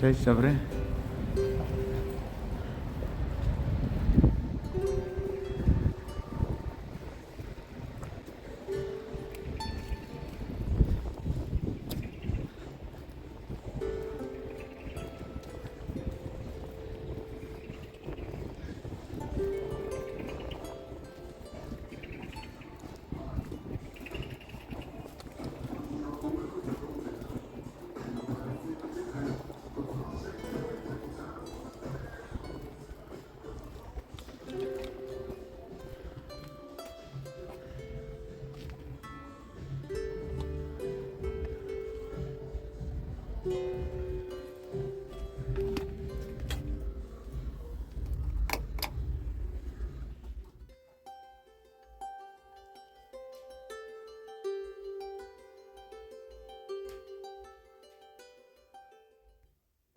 Cześć, dobry.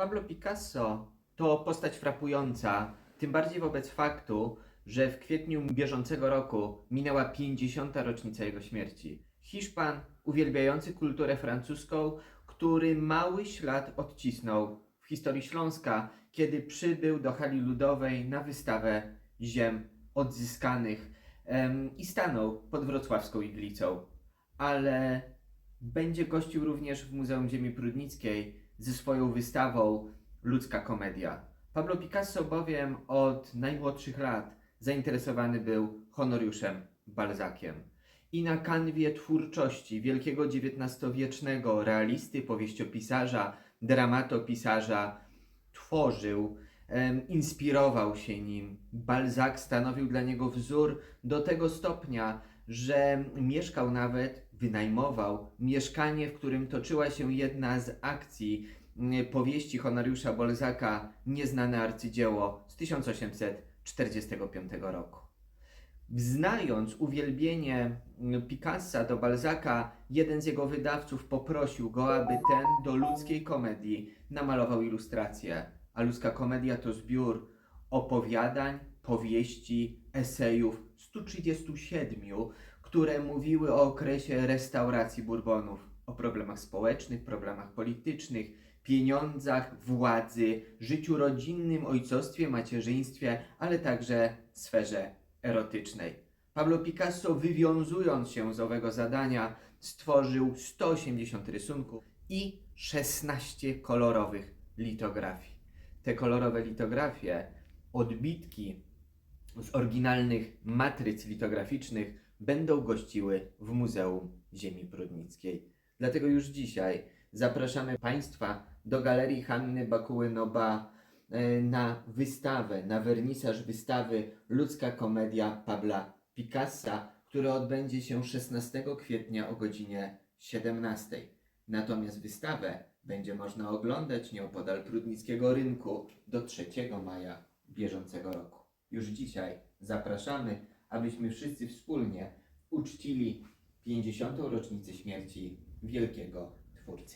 Pablo Picasso to postać frapująca, tym bardziej wobec faktu, że w kwietniu bieżącego roku minęła 50. rocznica jego śmierci. Hiszpan uwielbiający kulturę francuską, który mały ślad odcisnął w historii Śląska, kiedy przybył do hali ludowej na wystawę ziem odzyskanych em, i stanął pod wrocławską iglicą. Ale będzie gościł również w Muzeum Ziemi Prudnickiej ze swoją wystawą Ludzka Komedia. Pablo Picasso bowiem od najmłodszych lat zainteresowany był Honoriuszem Balzakiem. I na kanwie twórczości wielkiego XIX-wiecznego realisty, powieściopisarza, dramatopisarza tworzył, em, inspirował się nim. Balzac stanowił dla niego wzór do tego stopnia, że mieszkał nawet, wynajmował mieszkanie, w którym toczyła się jedna z akcji mm, powieści Honoriusza Balzaca Nieznane arcydzieło z 1845 roku. Znając uwielbienie mm, Picassa do Balzaca, jeden z jego wydawców poprosił go, aby ten do ludzkiej komedii namalował ilustrację. A ludzka komedia to zbiór opowiadań, powieści, esejów 137, które mówiły o okresie restauracji Bourbonów, o problemach społecznych, problemach politycznych, pieniądzach, władzy, życiu rodzinnym, ojcostwie, macierzyństwie, ale także sferze erotycznej. Pablo Picasso, wywiązując się z owego zadania, stworzył 180 rysunków i 16 kolorowych litografii. Te kolorowe litografie, odbitki z oryginalnych matryc litograficznych będą gościły w Muzeum Ziemi Prudnickiej. Dlatego już dzisiaj zapraszamy Państwa do Galerii Hanny Bakuły-Noba e, na wystawę, na wernisaż wystawy Ludzka Komedia Pabla Picassa, który odbędzie się 16 kwietnia o godzinie 17. Natomiast wystawę będzie można oglądać nieopodal Prudnickiego Rynku do 3 maja bieżącego roku. Już dzisiaj zapraszamy, abyśmy wszyscy wspólnie uczcili 50. rocznicę śmierci wielkiego twórcy.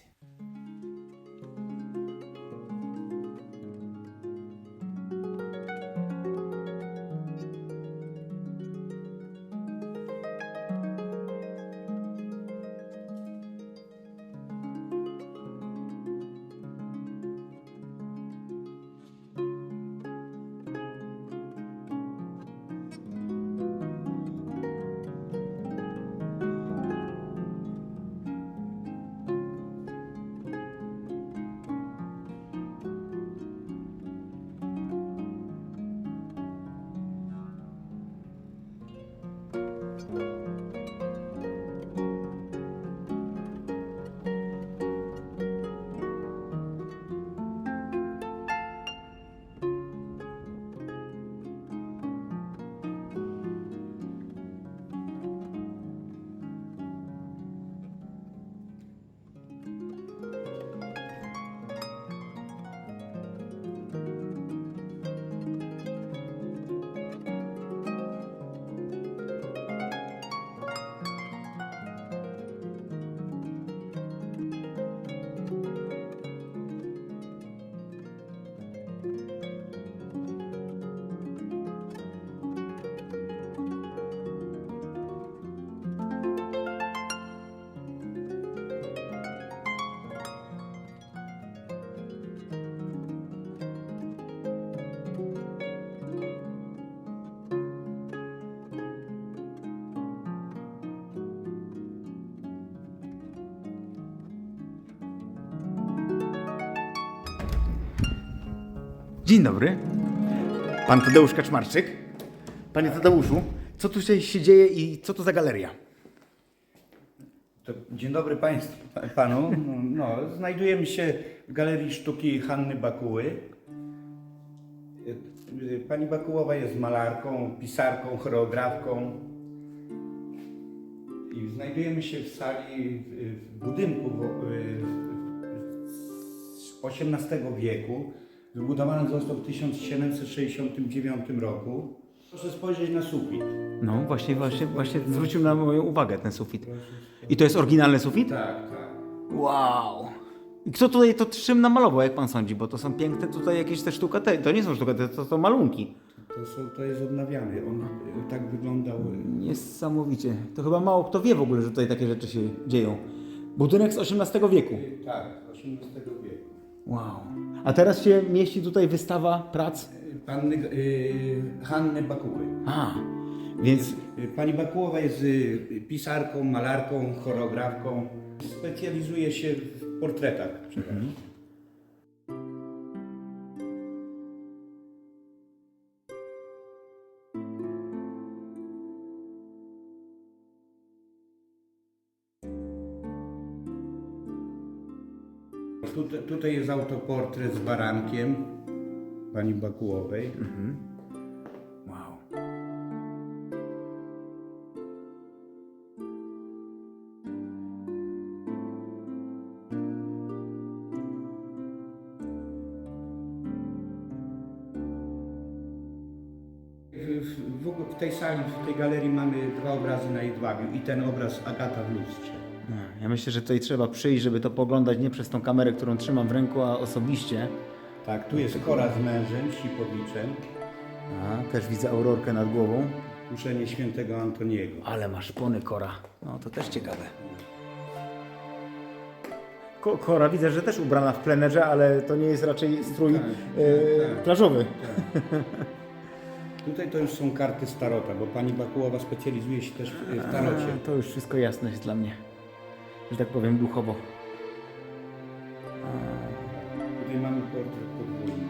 Dzień dobry. Pan Tadeusz Kaczmarczyk. Panie Tadeuszu, co tu się dzieje i co to za galeria? To dzień dobry Państwu, Panu. No, znajdujemy się w Galerii Sztuki Hanny Bakuły. Pani Bakułowa jest malarką, pisarką, choreografką. I znajdujemy się w sali, w- budynku w- XVIII wieku. Wybudowany został w 1769 roku. Proszę spojrzeć na sufit. No właśnie, właśnie, właśnie zwrócił na moją uwagę ten sufit. I to jest oryginalny sufit? Tak, tak. Wow. I kto tutaj to czym namalował, jak pan sądzi? Bo to są piękne tutaj jakieś te sztuka, te, to nie są sztuka, to, to są malunki. To, są, to jest odnawiany. On e, tak wyglądał. e, Niesamowicie. To chyba mało kto wie w ogóle, że tutaj takie rzeczy się dzieją. Budynek z XVIII wieku. Tak, XVIII wieku. Wow. A teraz się mieści tutaj wystawa prac. Panny y, Hanny Bakuły. A, więc Y, Pani Bakułowa jest y, pisarką, malarką, choreografką. Specjalizuje się w portretach. przeważnie. Tutaj, tutaj jest autoportret z barankiem pani Bakułowej. wow. W, w tej sali, w tej galerii mamy dwa obrazy na jedwabiu i ten obraz Agata w lustrze. Ja myślę, że tutaj trzeba przyjść, żeby to poglądać nie przez tą kamerę, którą trzymam w ręku, a osobiście. Tak, tu jest Kora z mężem, Sipowiczem, A, też widzę aurorkę nad głową. kuszenie świętego Antoniego. Ale masz szpony kora. No to też ciekawe. Ko kora widzę, że też ubrana w plenerze, ale to nie jest raczej strój Tak, e, tak, tak. plażowy. Tutaj to już są karty Starota, bo pani Bakułowa specjalizuje się też w, w tarocie. A, to już wszystko jasne jest dla mnie. Że tak powiem duchowo. Tutaj mamy portret podwójny.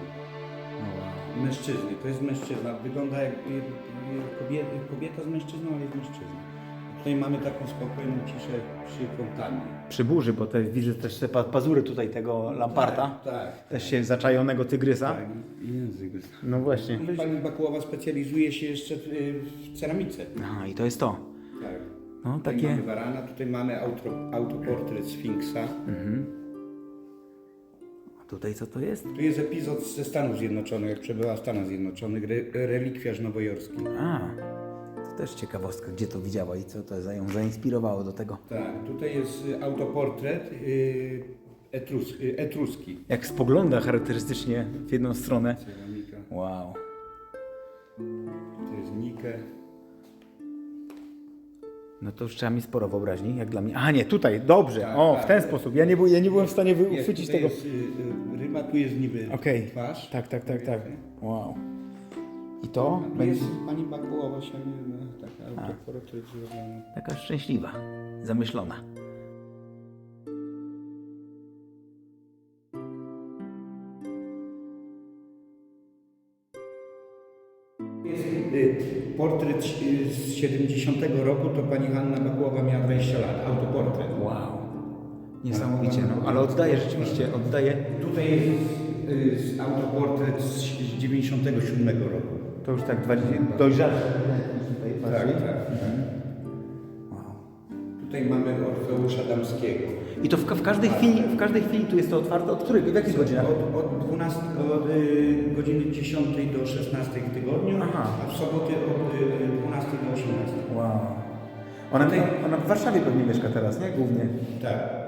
O, wow. Mężczyzny, to jest mężczyzna. Wygląda jak kobieta, kobieta z mężczyzną, ale jest mężczyzną. Tutaj mamy taką spokojną ciszę przy fontannie. Przy burzy, bo te, widzę też te pa pazury tutaj tego lamparta. Tak, tak. Też się zaczajonego tygrysa. tak. I język. No właśnie. Pani Bakułowa specjalizuje się jeszcze w, y, w ceramice. Aha, i to jest to. Tak. No Tutaj takie. mamy Warana, tutaj mamy auto, autoportret Sfinksa. Mhm. A tutaj co to jest? Tu jest epizod ze Stanów Zjednoczonych, jak przebyła w Stanach Zjednoczonych, re, relikwiarz nowojorski. A, to też ciekawostka, gdzie to widziała i co to za ją zainspirowało do tego. Tak, tutaj jest y, autoportret y, etrus, y, etruski. Jak spogląda charakterystycznie w jedną stronę. Ceramika. Wow. To jest Nike. No to już trzeba mi sporo wyobraźni, jak dla mnie. A nie, tutaj, dobrze. Tak, o, tak. w ten sposób. Ja nie, ja nie byłem w stanie wy- uchwycić tego. Jest, y, y, ryba, tu jest niby Okej. twarz. Tak, tak, tak, tak. Wow. I to A tu będzie jest pani Bakułowa się no, taka autoportret zrobiony. taka szczęśliwa, zamyślona. Portret z 70 roku, to pani Hanna Bakułowa miała 20 lat, autoportret. Wow. Niesamowicie, no. Ale oddaje rzeczywiście, oddaje. Tutaj jest y, autoportret z 97 roku. To już tak dwa- dojrzalsze. Tutaj Tak, bardziej. tak. Wow. Tutaj mamy Orfeusza Damskiego. I to w, w, każdej chwili, w każdej chwili tu jest to otwarte. Od której? W jakich godzinach? Od, od, 12, od y, godziny 10 do 16 w tygodniu, Aha. a w soboty od y, 12 do 18. Wow. Ona, ona w Warszawie pewnie mieszka teraz, nie? Głównie. Tak.